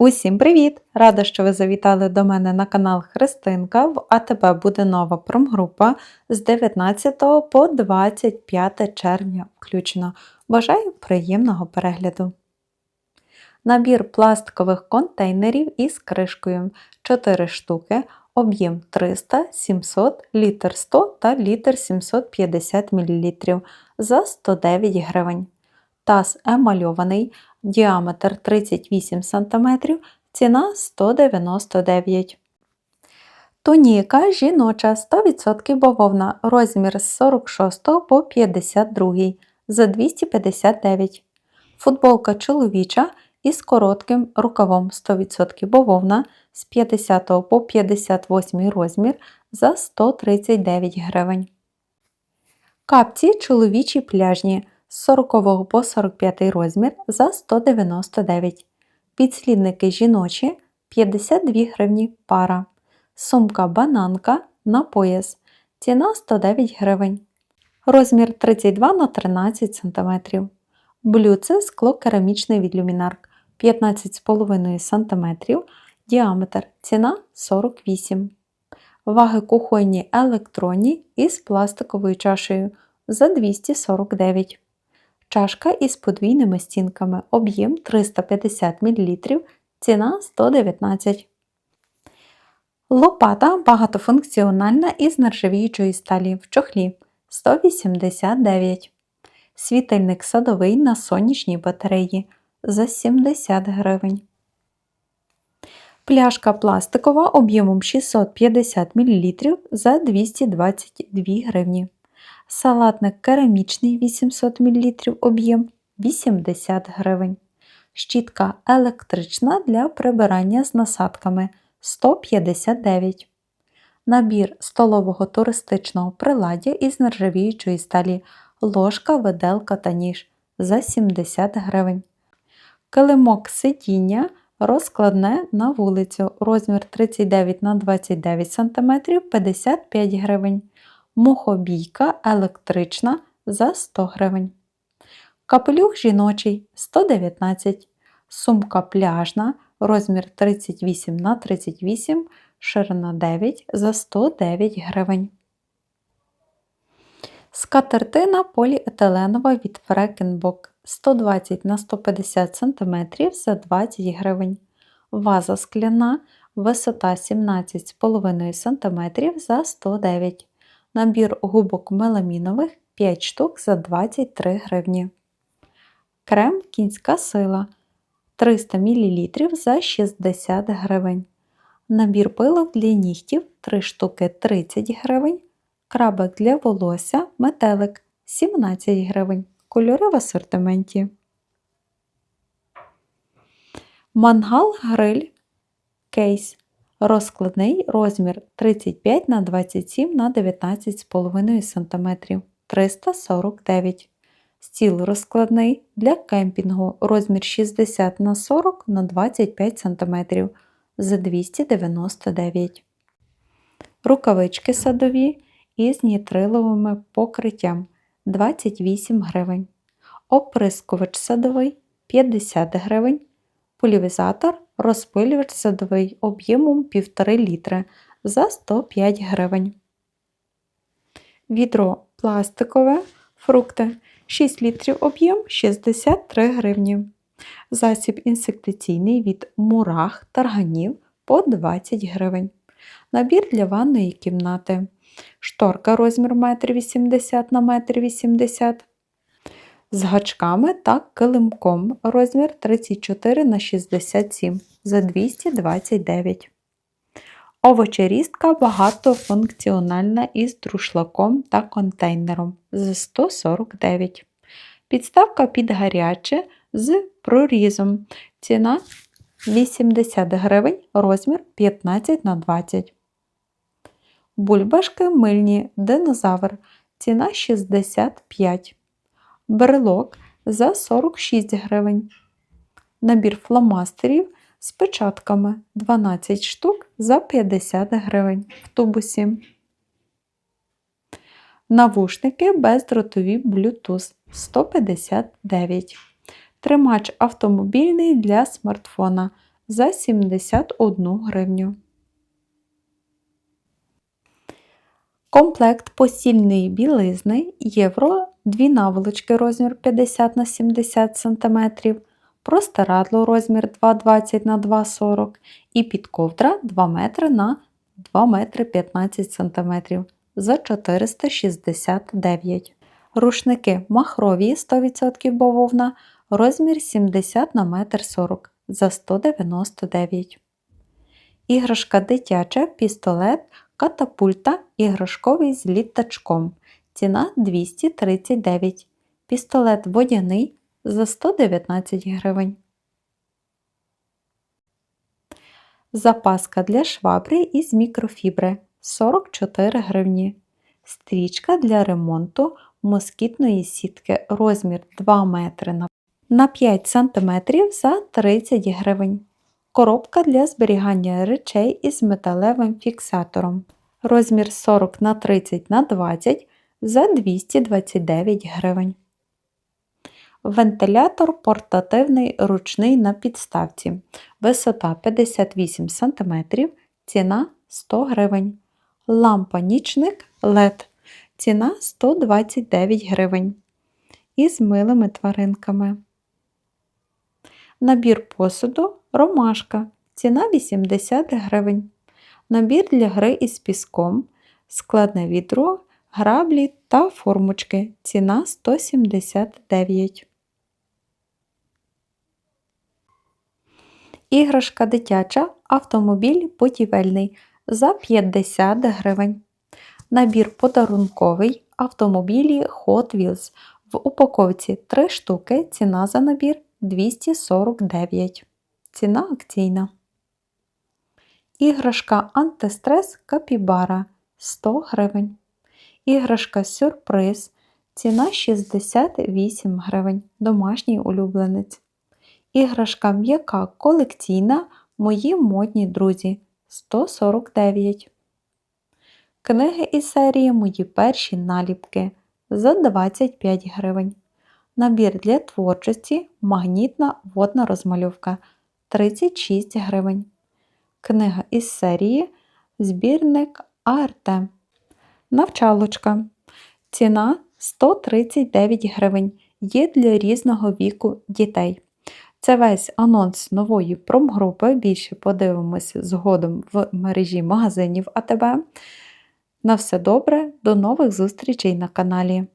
Усім привіт! Рада, що ви завітали до мене на канал Христинка. В АТБ буде нова промгрупа з 19 по 25 червня включно. Бажаю приємного перегляду! Набір пластикових контейнерів із кришкою 4 штуки, об'єм 300, 700, літр 100 та літр 750 мл за 109 гривень. Таз емальований, діаметр 38 см, ціна 199 Туніка жіноча 100% бавовна, розмір з 46 по 52 за 259 Футболка чоловіча із коротким рукавом 100% бавовна з 50 по 58 розмір за 139 гривень. Капці чоловічі пляжні з 40 по 45 розмір за 199 Підслідники жіночі 52 гривні пара. Сумка бананка на пояс. Ціна 109 гривень. Розмір 32 на 13 см. Блюдце скло керамічний від люмінарк 15,5 см. Діаметр ціна 48 Ваги кухонні електронні із пластиковою чашею за 249 Чашка із подвійними стінками, об'єм 350 мл, ціна 119 Лопата багатофункціональна із нержавіючої сталі в чохлі. 189 Світильник садовий на сонячній батареї за 70 гривень. Пляшка пластикова об'ємом 650 мл за 222 гривні. Салатник керамічний 800 мл об'єм 80 гривень. Щітка електрична для прибирання з насадками 159 Набір столового туристичного приладдя із нержавіючої сталі, ложка, виделка та ніж за 70 гривень. Килимок сидіння розкладне на вулицю розмір 39 на 29 см 55 гривень мухобійка електрична за 100 гривень. Капелюх жіночий 119 Сумка пляжна розмір 38 на 38 ширина 9 за 109 гривень. Скатертина поліетиленова від Фрекенбок 120 на 150 см за 20 гривень. Ваза скляна висота 17,5 см за 109 Набір губок меламінових 5 штук за 23 гривні. Крем кінська сила 300 мл за 60 гривень. Набір пилок для нігтів 3 штуки 30 гривень. Крабик для волосся метелик 17 гривень. Кольори в асортименті. Мангал гриль кейс Розкладний розмір 35 на 27 на 19,5 см 349 Стіл розкладний для кемпінгу. Розмір 60 на 40 на 25 см за 299 Рукавички садові із нітриловим покриттям. 28 гривень. Оприскувач садовий 50 гривень. Полівізатор розпилювач садовий об'ємом 1,5 літри за 105 гривень. Відро пластикове фрукти 6 літрів об'єм 63 гривні. Засіб інсектиційний від мурах тарганів по 20 гривень. Набір для ванної кімнати. Шторка розмір 1,80 на 1,80 м з гачками та килимком. Розмір 34 на 67 за 229 Овочерістка багатофункціональна із друшлаком та контейнером за 149 Підставка під гаряче з прорізом. Ціна 80 гривень, розмір 15 на 20 Бульбашки мильні динозавр. Ціна 65 брелок за 46 гривень. Набір фломастерів з печатками 12 штук за 50 гривень в тубусі. Навушники бездротові Bluetooth 159. Тримач автомобільний для смартфона за 71 гривню. Комплект постільної білизни євро, дві наволочки розмір 50 на 70 см, простирадло розмір 2,20 на 2,40 і підковдра 2 метри на 2 метри 15 см за 469 Рушники махрові 100% бавовна, розмір 70 на 1,40 м за 199 Іграшка дитяча, пістолет, катапульта, іграшковий з літачком. Ціна 239 Пістолет водяний за 119 гривень. Запаска для швабри із мікрофібри 44 гривні. Стрічка для ремонту москітної сітки розмір 2 метри на 5 см за 30 гривень. Коробка для зберігання речей із металевим фіксатором. Розмір 40 на 30 на 20 за 229 гривень. Вентилятор портативний ручний на підставці. Висота 58 см, ціна 100 гривень. Лампа нічник LED. Ціна 129 гривень. Із милими тваринками. Набір посуду ромашка. Ціна 80 гривень. Набір для гри із піском, складне відро, граблі та формочки. Ціна 179. Іграшка дитяча, автомобіль будівельний за 50 гривень. Набір подарунковий автомобілі Hot Wheels. В упаковці 3 штуки. Ціна за набір 249. Ціна акційна. Іграшка антистрес капібара 100 гривень. Іграшка сюрприз. Ціна 68 гривень. Домашній улюбленець. Іграшка м'яка колекційна. Мої модні друзі 149. Книги із серії Мої перші наліпки за 25 гривень. Набір для творчості магнітна водна розмальовка 36 гривень. Книга із серії Збірник АРТ. Навчалочка. Ціна 139 гривень. Є для різного віку дітей. Це весь анонс нової промгрупи. Більше подивимося згодом в мережі магазинів АТБ. На все добре, до нових зустрічей на каналі.